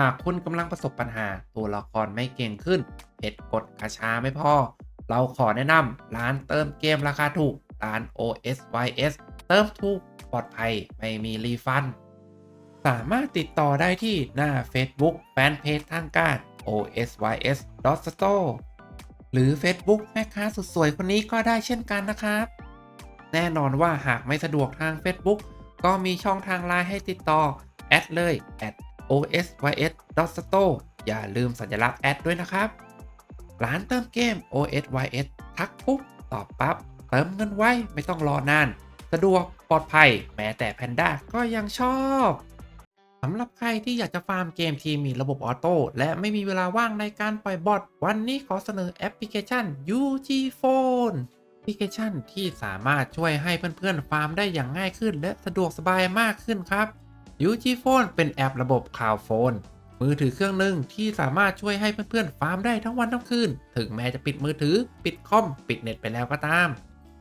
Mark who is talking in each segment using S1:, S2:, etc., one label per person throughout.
S1: หากคุณกำลังประสบปัญหาตัวละครไม่เก่งขึ้นเพชรกดกระชาไม่พอ เราขอแนะนำร้านเติมเกมราคาถูก ร้าน OSYS เติมถูกปลอดภัยไม่มีรีฟัน สามารถติดต่อได้ที่หน้า Facebook แฟนเพจทางการ OSYS Store หรือ Facebook แม่ค้าสุดสวยคนนี้ก็ได้เช่นกันนะครับ แน่นอนว่าหากไม่สะดวกทาง Facebook ก็มีช่องทางไลน์ให้ติดต่อ แอดเลย at OSYS s t o อย่าลืมสัญลักษณ์แอดด้วยนะครับ ร้านเติมเกม osys ทักปุ๊บตอบปั๊บเติมเงินไว้ไม่ต้องรอนาน สะดวกปลอดภัย แม้แต่แพนด้าก็ยังชอบสำหรับใครที่อยากจะฟาร์มเกมที่มีระบบออโต้และไม่มีเวลาว่างในการปล่อยบอทวันนี้ขอเสนอแอปพลิเคชัน UG Phone แอปพลิเคชันที่สามารถช่วยให้เพื่อนๆฟาร์มได้อย่างง่ายขึ้น และสะดวกสบายมากขึ้นครับ UG Phone เป็นแอประบบข่าวโฟนมือถือเครื่องหนึ่งที่สามารถช่วยให้เพื่อนๆฟาร์มได้ทั้งวันทั้งคืน ถึงแม้จะปิดมือถือ ปิดคอม ปิดเน็ตไปแล้วก็ตาม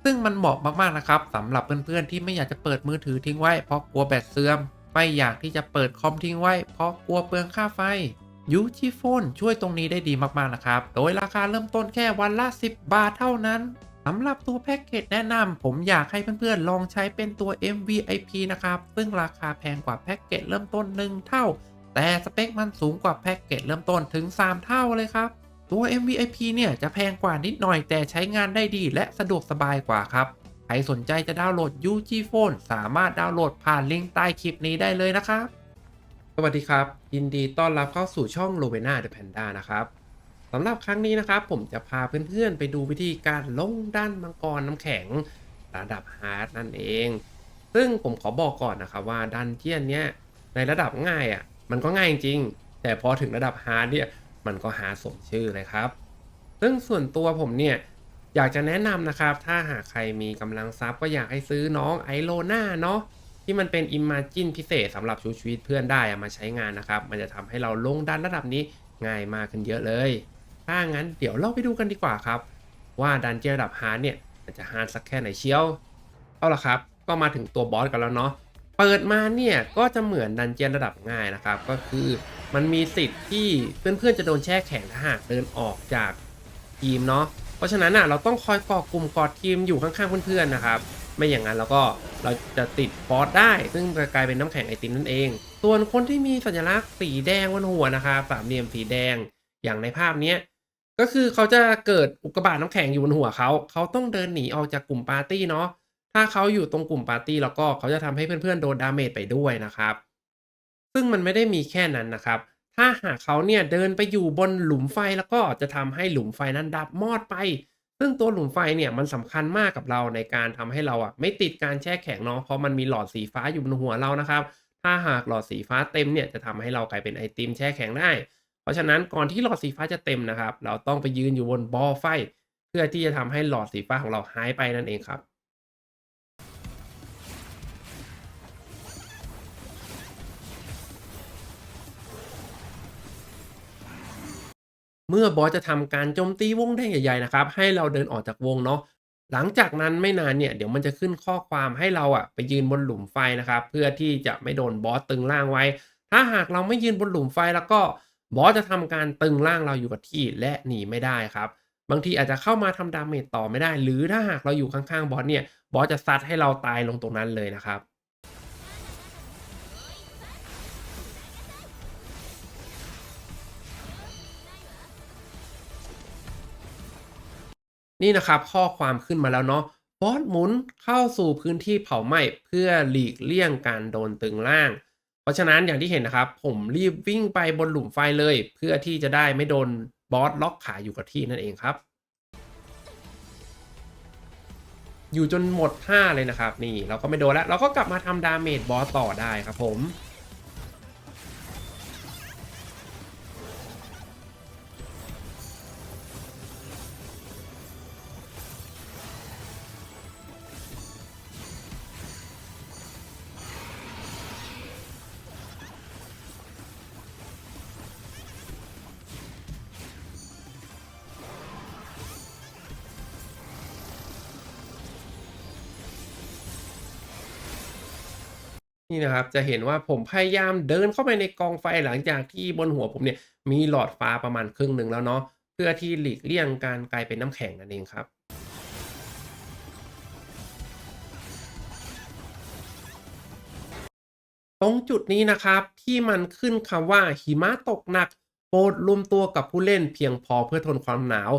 S1: ซึ่งมันเหมาะมากๆนะครับสำหรับเพื่อนๆที่ไม่อยากจะเปิดมือถือทิ้งไว้เพราะกลัวแบตเสื่อม ไม่อยากที่จะเปิดคอมทิ้งไว้เพราะกลัวเปลืองค่าไฟ u g p h o n e ช่วยตรงนี้ได้ดีมากๆนะครับ โดยราคาเริ่มต้นแค่วันละ 10 บาทเท่านั้น สำหรับตัวแพ็กเกจแนะนำผมอยากให้เพื่อนๆ ลองใช้เป็นตัว MVIP นะครับ ซึ่งราคาแพงกว่าแพ็กเกจเริ่มต้น 1 เท่า แต่สเปคมันสูงกว่าแพ็กเกจเริ่มต้นถึง 3 เท่าเลยครับ ตัว MVIP เนี่ยจะแพงกว่านิดหน่อยแต่ใช้งานได้ดีและสะดวกสบายกว่าครับ ใครสนใจจะดาวน์โหลด UG Phone สามารถดาวน์โหลดผ่านลิงก์ใต้คลิปนี้ได้เลยนะครับ สวัสดีครับ ยินดีต้อนรับเข้าสู่ช่อง l o v e n a the Panda นะครับ สำหรับครั้งนี้นะครับ ผมจะพาเพื่อนๆ ไปดูวิธีการลงด้านมังกรน้ำแข็งระดับฮาร์ดนั่นเอง ซึ่งผมขอบอกก่อนนะครับว่าดันเจียนเนี้ยในระดับง่ายอะ่ะมันก็ง่ายจริง แต่พอถึงระดับฮาร์ดเนี่ยมันก็หาสมชื่อเลยครับ ซึ่งส่วนตัวผมเนี่ยอยากจะแนะนำนะครับ ถ้าหากใครมีกำลังทรัพย์ก็อยากให้ซื้อน้องไอโลน่าเนาะที่มันเป็นอิม a จินพิเศษสำหรับชูชีวิตเพื่อนได้มาใช้งานนะครับ มันจะทำให้เราลงดันระดับนี้ง่ายมากขึ้นเยอะเลย ถ้างั้นเดี๋ยวเราไปดูกันดีกว่าครับ ว่าดันเจียระดับฮาร์ดเนี่ยมันจะฮาร์ดสักแค่ไหนเชียว เอาละครับ ก็มาถึงตัวบอสกันแล้วเนาะเปิดมาเนี่ยก็จะเหมือนดันเจียนระดับง่ายนะครับ ก็คือมันมีสิทธิ์ที่เพื่อนๆจะโดนแช่แข็งถ้าหากเดินออกจากทีมเนาะเพราะฉะนั้นอะเราต้องคอยเกาะกลุ่มกอดทีมอยู่ข้างๆเพื่อนๆนะครับไม่อย่างนั้นเราก็เราจะติดฟอสได้ ซึ่งจะกลายเป็นน้ำแข็งไอติมนั่นเอง ส่วนคนที่มีสัญลักษณ์สีแดงบนหัวนะครับสามเหลี่ยมสีแดงอย่างในภาพเนี้ย ก็คือเขาจะเกิดอุกกาบาตน้ำแข็งอยู่บนหัวเขา เขาต้องเดินหนีออกจากกลุ่มปาร์ตี้เนาะ ถ้าเขาอยู่ตรงกลุ่มปาร์ตี้แล้วก็เขาจะทำให้เพื่อนๆโดนดาเมจไปด้วยนะครับ ซึ่งมันไม่ได้มีแค่นั้นนะครับ ถ้าหากเขาเนี่ยเดินไปอยู่บนหลุมไฟแล้วก็จะทำให้หลุมไฟนั้นดับมอดไป ซึ่งตัวหลุมไฟเนี่ยมันสำคัญมากกับเราในการทำให้เราอะไม่ติดการแช่แข็งเนาะ เพราะมันมีหลอดสีฟ้าอยู่บนหัวเรานะครับ ถ้าหากหลอดสีฟ้าเต็มเนี่ยจะทำให้เรากลายเป็นไอติมแช่แข็งได้ เพราะฉะนั้นก่อนที่หลอดสีฟ้าจะเต็มนะครับ เราต้องไปยืนอยู่บนบอไฟ เพื่อที่จะทำให้หลอดสีฟ้าของเราหายไปนั่นเองครับเมื่อบอสจะทำการโจมตีวงแดงใหญ่ๆนะครับ ให้เราเดินออกจากวงเนาะหลังจากนั้นไม่นานเนี่ยเดี๋ยวมันจะขึ้นข้อความให้เราอะไปยืนบนหลุมไฟนะครับ เพื่อที่จะไม่โดนบอสตึงร่างไว้ ถ้าหากเราไม่ยืนบนหลุมไฟแล้วก็ บอสจะทำการตึงร่างเราอยู่กับที่และหนีไม่ได้ครับ บางทีอาจจะเข้ามาทำดาเมจต่อไม่ได้ หรือถ้าหากเราอยู่ข้างๆบอสเนี่ยบอสจะซัดให้เราตายลงตรงนั้นเลยนะครับนี่นะครับข้อความขึ้นมาแล้วเนาะบอสหมุนเข้าสู่พื้นที่เผาไหม้เพื่อหลีกเลี่ยงการโดนตึงล่าง ราะฉะนั้นอย่างที่เห็นนะครับ ผมรีบวิ่งไปบนหลุมไฟเลย เพื่อที่จะได้ไม่โดนบอสล็อกขาอยู่กับที่นั่นเองครับ อยู่จนหมดท่าเลยนะครับ นี่เราก็ไม่โดนแล้ว เราก็กลับมาทำดาเมจบอสต่อได้ครับผม นี่นะครับจะเห็นว่าผมพยายามเดินเข้าไปในกองไฟหลังจากที่บนหัวผมเนี่ยมีหลอดฟ้าประมาณครึ่งหนึ่งแล้วเนาะเพื่อที่หลีกเลี่ยงการกลายเป็นน้ำแข็งนั่นเองครับตรงจุดนี้นะครับที่มันขึ้นคำว่าหิมะตกหนักโปรดรวมตัวกับผู้เล่นเพียงพอเพื่อทนความหนาว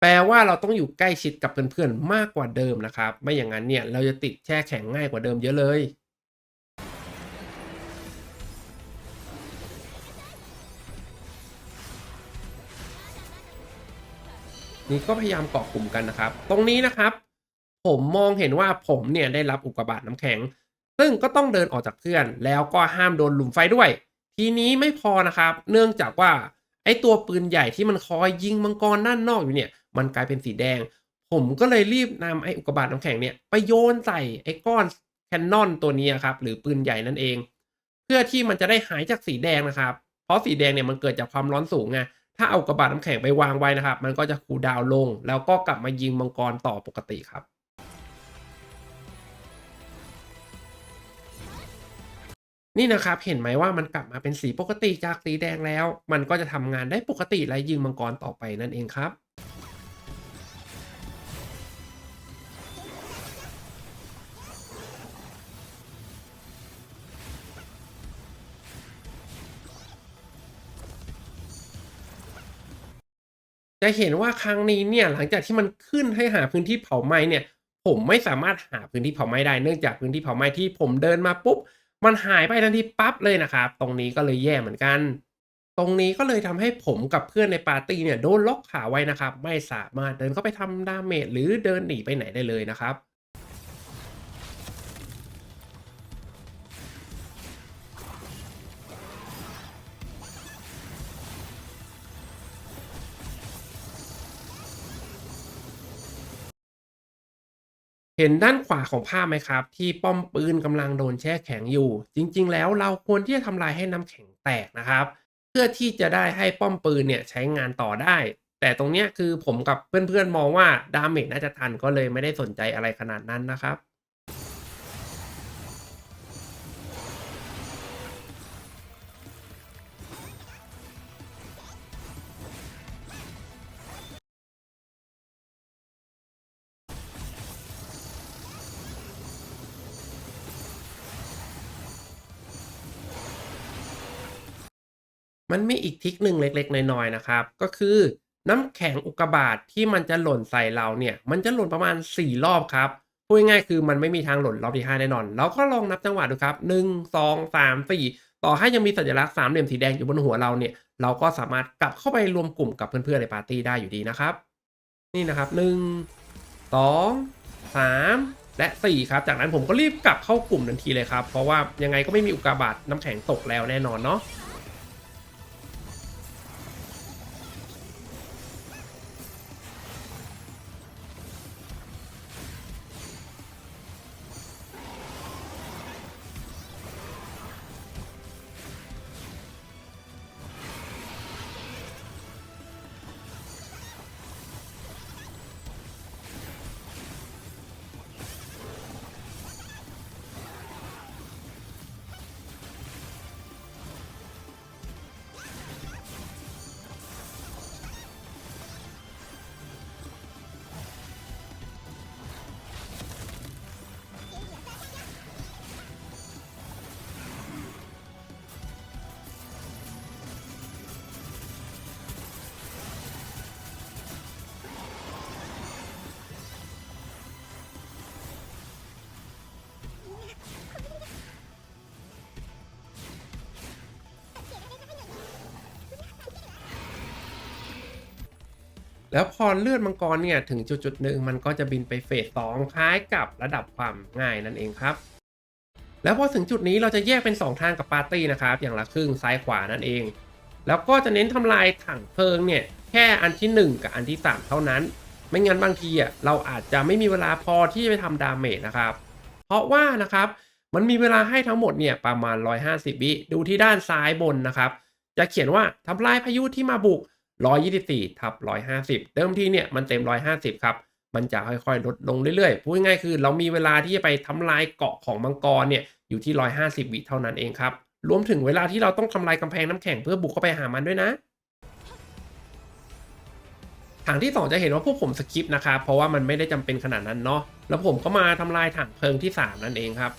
S1: แปลว่าเราต้องอยู่ใกล้ชิดกับเพื่อนๆมากกว่าเดิมนะครับ ไม่อย่างนั้นเนี่ยเราจะติดแช่แข็งง่ายกว่าเดิมเยอะเลย นี่ก็พยายามเกาะกลุ่มกันนะครับ ตรงนี้นะครับ ผมมองเห็นว่าผมเนี่ยได้รับอุกกาบาตน้ำแข็ง ซึ่งก็ต้องเดินออกจากเพื่อน แล้วก็ห้ามโดนหลุมไฟด้วย ทีนี้ไม่พอนะครับ เนื่องจากว่าไอ้ตัวปืนใหญ่ที่มันคอยยิงมังกรด้านนอกอยู่เนี่ย มันกลายเป็นสีแดง ผมก็เลยรีบนำไอ้อุกกาบาตน้ำแข็งเนี่ยไปโยนใส่ไอ้ก้อนแคนนอนตัวนี้ครับหรือปืนใหญ่นั่นเอง เพื่อที่มันจะได้หายจากสีแดงนะครับ เพราะสีแดงเนี่ยมันเกิดจากความร้อนสูงไง ถ้าเอากระบาดน้ำแข็งไปวางไว้นะครับ มันก็จะคูลดาวลง แล้วก็กลับมายิงมังกรต่อปกติครับ นี่นะครับเห็นไหมว่ามันกลับมาเป็นสีปกติจากสีแดงแล้ว มันก็จะทำงานได้ปกติและยิงมังกรต่อไปนั่นเองครับ จะเห็นว่าครั้งนี้เนี่ยหลังจากที่มันขึ้นให้หาพื้นที่เผาไหม้เนี่ย ผมไม่สามารถหาพื้นที่เผาไหม้ได้เนื่องจากพื้นที่เผาไหม้ที่ผมเดินมาปุ๊บมันหายไปทันทีปั๊บเลยนะครับ ตรงนี้ก็เลยแย่เหมือนกัน ตรงนี้ก็เลยทำให้ผมกับเพื่อนในปาร์ตี้เนี่ยโดนล็อกขาไว้นะครับ ไม่สามารถเดินเข้าไปทำดาเมจหรือเดินหนีไปไหนได้เลยนะครับ เห็นด้านขวาของภาพไหมครับ ที่ป้อมปืนกำลังโดนแช่แข็งอยู่ จริง ๆ แล้วเราควรที่จะทำลายให้น้ำแข็งแตกนะครับ เพื่อที่จะได้ให้ป้อมปืนเนี่ยใช้งานต่อได้ แต่ตรงเนี้ยคือผมกับเพื่อนๆมองว่าดาเมจน่าจะทันก็เลยไม่ได้สนใจอะไรขนาดนั้นนะครับ มันมีอีกทิกหนึ่งเล็กๆน้อยๆนะครับ ก็คือน้ำแข็งอุกกาบาตที่มันจะหล่นใส่เราเนี่ย มันจะหล่นประมาณ 4 รอบครับพูดง่ายๆคือมันไม่มีทางหล่นรอบที่ 5 แน่นอน เราก็ลองนับจังหวะดูครับ 1 2 3 4 ต่อให้ยังมีสัญลักษณ์สามเหลี่ยมสีแดงอยู่บนหัวเราเนี่ย เราก็สามารถกลับเข้าไปรวมกลุ่มกับเพื่อนๆในปาร์ตี้ได้อยู่ดีนะครับ นี่นะครับ 1 2 3 และ 4 ครับ จากนั้นผมก็รีบกลับเข้ากลุ่มทันทีเลยครับ เพราะว่ายังไงก็ไม่มีอุกกาบาตน้ำแข็งตกแล้วแน่นอนเนาะ แล้วพอเลือดมังกรเนี่ยถึงจุดๆหนึ่งมันก็จะบินไปเฟสสองคล้ายกับระดับความง่ายนั่นเองครับ แล้วพอถึงจุดนี้เราจะแยกเป็น 2 ทางกับปาร์ตี้นะครับ อย่างละครึ่งซ้ายขวานั่นเอง แล้วก็จะเน้นทำลายถังเพลิงเนี่ยแค่อันที่ 1 กับอันที่ 3 เท่านั้น ไม่งั้นบางทีอะเราอาจจะไม่มีเวลาพอที่จะไปทำดาเมจนะครับ เพราะว่านะครับมันมีเวลาให้ทั้งหมดเนี่ยประมาณ 150 วิดูที่ด้านซ้ายบนนะครับ จะเขียนว่าทำลายพายุที่มาบุก 124ทับ150 เดิมทีเนี่ยมันเต็ม 150 ครับ
S2: มันจะค่อยๆ ลดลงเรื่อยๆ พูดง่ายๆคือ เรามีเวลาที่จะไปทำลายเกาะของมังกรเนี่ยอยู่ที่ 150 วิเท่านั้นเองครับ รวมถึงเวลาที่เราต้องทำลายกำแพงน้ำแข็งเพื่อบุกเข้าไปหามันด้วยนะถังที่ 2 จะเห็นว่าพวกผมสคิปนะครับ เพราะว่ามันไม่ได้จำเป็นขนาดนั้นเนาะแล้วผมก็มาทำลายถังเพลิงที่ 3 นั่นเองครับ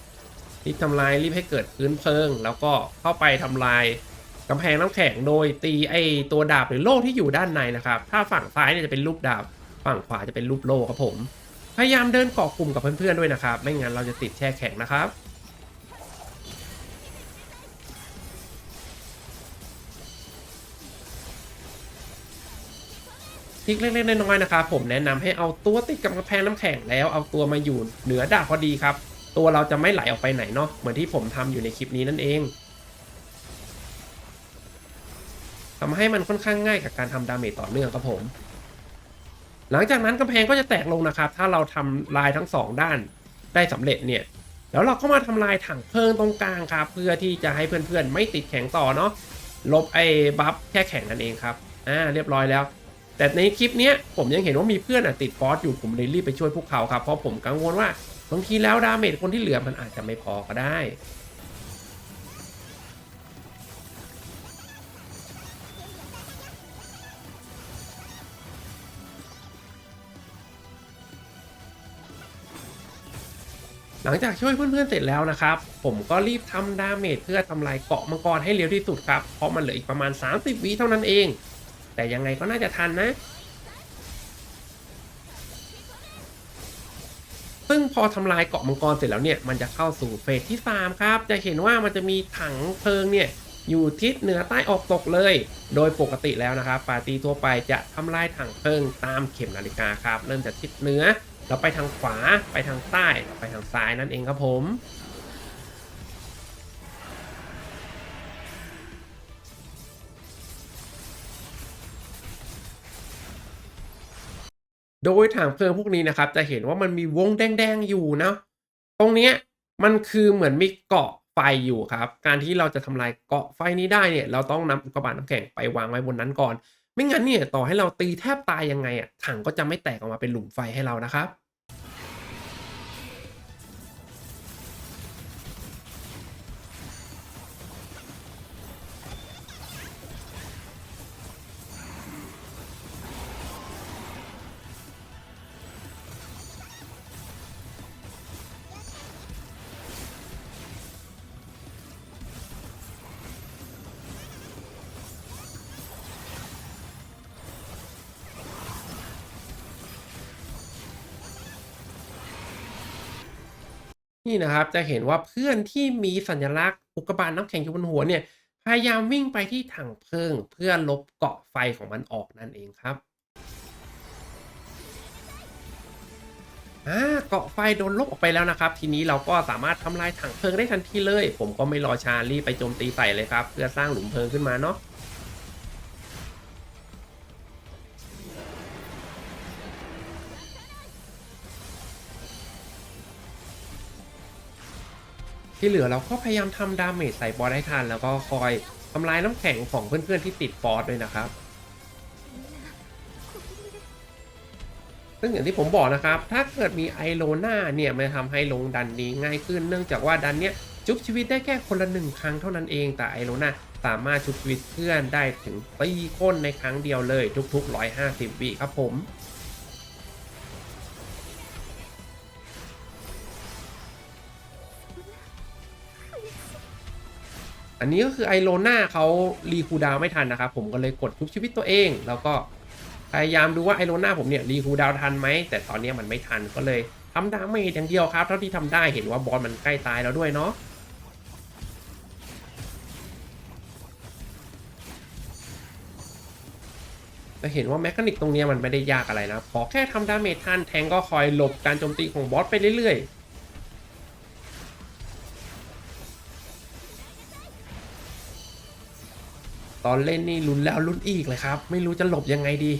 S2: รีบทำลายรีบให้เกิดพื้นเพลิง แล้วก็เข้าไปทำลาย กำแพงน้ำแข็งโดยตีไอตัวดาบหรือโล่ที่อยู่ด้านในนะครับ ถ้าฝั่งซ้ายเนี่ยจะเป็นรูปดาบ ฝั่งขวาจะเป็นรูปโล่ครับผม พยายามเดินเกาะกลุ่มกับเพื่อนๆด้วยนะครับ ไม่งั้นเราจะติดแช่แข็งนะครับ ทิกเล็กๆน้อยๆนะครับผมแนะนำให้เอาตัวติดกับกระแพงน้ำแข็งแล้วเอาตัวมาอยู่เหนือดาบพอดีครับ ตัวเราจะไม่ไหลออกไปไหนเนาะ เหมือนที่ผมทำอยู่ในคลิปนี้นั่นเองำให้มันค่อนข้างง่ายกับการทำดาเมจต่อเนื่องครับผม หลังจากนั้นกำแพงก็จะแตกลงนะครับ ถ้าเราทำลายทั้งสองด้านได้สำเร็จเนี่ยแล้วเราก็มาทำลายถังเพลิงตรงกลางครับ เพื่อที่จะให้เพื่อนๆ ไม่ติดแข็งต่อเนาะลบไอ้บัฟแค่แข็งนั่นเองครับอ่าเรียบร้อยแล้ว แต่ในคลิปเนี้ยผมยังเห็นว่ามีเพื่อนอะติดฟอสอยู่ผมเลยรีบไปช่วยพวกเขาครับเพราะผมกังวลว่าบางทีแล้วดาเมจคนที่เหลือมันอาจจะไม่พอก็ได้ หลังจากช่วยเพื่อนๆเสร็จแล้วนะครับ ผมก็รีบทำดาเมจเพื่อทำลายเกาะมังกรให้เร็วที่สุดครับ เพราะมันเหลืออีกประมาณ 30วิเท่านั้นเอง แต่ยังไงก็น่าจะทันนะ ซึ่งพอทำลายเกาะมังกรเสร็จแล้วเนี่ย มันจะเข้าสู่เฟสที่ 3 ครับ จะเห็นว่ามันจะมีถังเพลิงเนี่ยอยู่ทิศเหนือใต้ออกตกเลย โดยปกติแล้วนะครับปาร์ตี้ทั่วไปจะทำลายถังเพลิงตามเข็มนาฬิกาครับ เริ่มจากทิศเหนือ เราไปทางขวาไปทางใต้ไปทางซ้ายนั่นเองครับผมโดยถังเพลิงพวกนี้นะครับ จะเห็นว่ามันมีวงแดงๆอยู่นะตรงเนี้ยมันคือเหมือนมีเกาะไฟอยู่ครับ การที่เราจะทำลายเกาะไฟนี้ได้เนี่ย เราต้องนำอุกกาบาตน้ำแข็งไปวางไว้บนนั้นก่อน ไม่งั้นเนี่ยต่อให้เราตีแทบตายยังไงอะถังก็จะไม่แตกออกมาเป็นหลุมไฟให้เรานะครับ นี่นะครับจะเห็นว่าเพื่อนที่มีสัญลักษณ์อุกกาบาตน้ำแข็งอยู่บนหัวเนี่ยพยายามวิ่งไปที่ถังเพลิง เพื่อลบเกาะไฟของมันออกนั่นเองครับอ่าเกาะไฟโดนลบออกไปแล้วนะครับ ทีนี้เราก็สามารถทำลายถังเพลิงได้ทันทีเลย ผมก็ไม่รอชารีไปโจมตีใส่เลยครับ เพื่อสร้างหลุมเพลิงขึ้นมาเนาะ ที่เหลือเราก็พยายามทำดาเมจใส่บอสให้ทัน แล้วก็คอยทำลายน้ำแข็งของเพื่อนๆที่ติดฟอสด้วยนะครับ ซึ่งอย่างที่ผมบอกนะครับ ถ้าเกิดมีไอโลนาเนี่ยมันทำให้ลงดันนี้ง่ายขึ้น เนื่องจากว่าดันเนี้ยชุบชีวิตได้แค่คนละหนึ่งครั้งเท่านั้นเอง แต่ไอโลนาสามารถชุบชีวิตเพื่อนได้ถึงตีคนในครั้งเดียวเลยทุกๆ 150 วิครับผม อันนี้ก็คือไอโลน่าเขารีคูดาวไม่ทันนะครับผมก็เลยกดทุบชีวิตตัวเอง แล้วก็พยายามดูว่าไอโลน่าผมเนี่ยรีคูดาวทันไหมแต่ตอนนี้มันไม่ทันก็เลยทำดาเมจอย่างเดียวครับ เท่าที่ทำได้เห็นว่าบอสมันใกล้ตายแล้วด้วยเนาะแต่เห็นว่าแมคานิกตรงเนี้ยมันไม่ได้ยากอะไรนะ ขอแค่ทำดาเมจทันแทงก็คอยหลบการโจมตีของบอสไปเรื่อยๆ ตอนเล่นนี่ลุ้นแล้วลุ้นอีกเลยครับ ไม่รู้จะหลบยังไงดี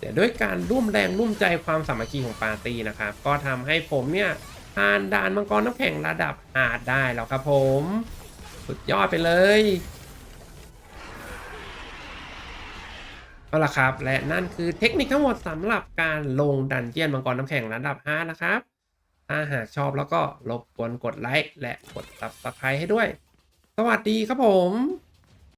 S2: แต่ด้วยการร่วมแรงร่วมใจความสามัคคีของปาร์ตี้นะครับ ก็ทำให้ผมเนี่ยผ่านด่านมังกรน้ำแข็งระดับอาดได้แล้วครับผม สุดยอดไปเลยเอาละครับ และนั่นคือเทคนิคทั้งหมดสำหรับการลงดันเจียนมังกรน้ำแข็งระดับ 5 นะครับ ถ้าหากชอบแล้วก็รบกวนกดไลค์และกด Subscribe ให้ด้วย สวัสดีครับผม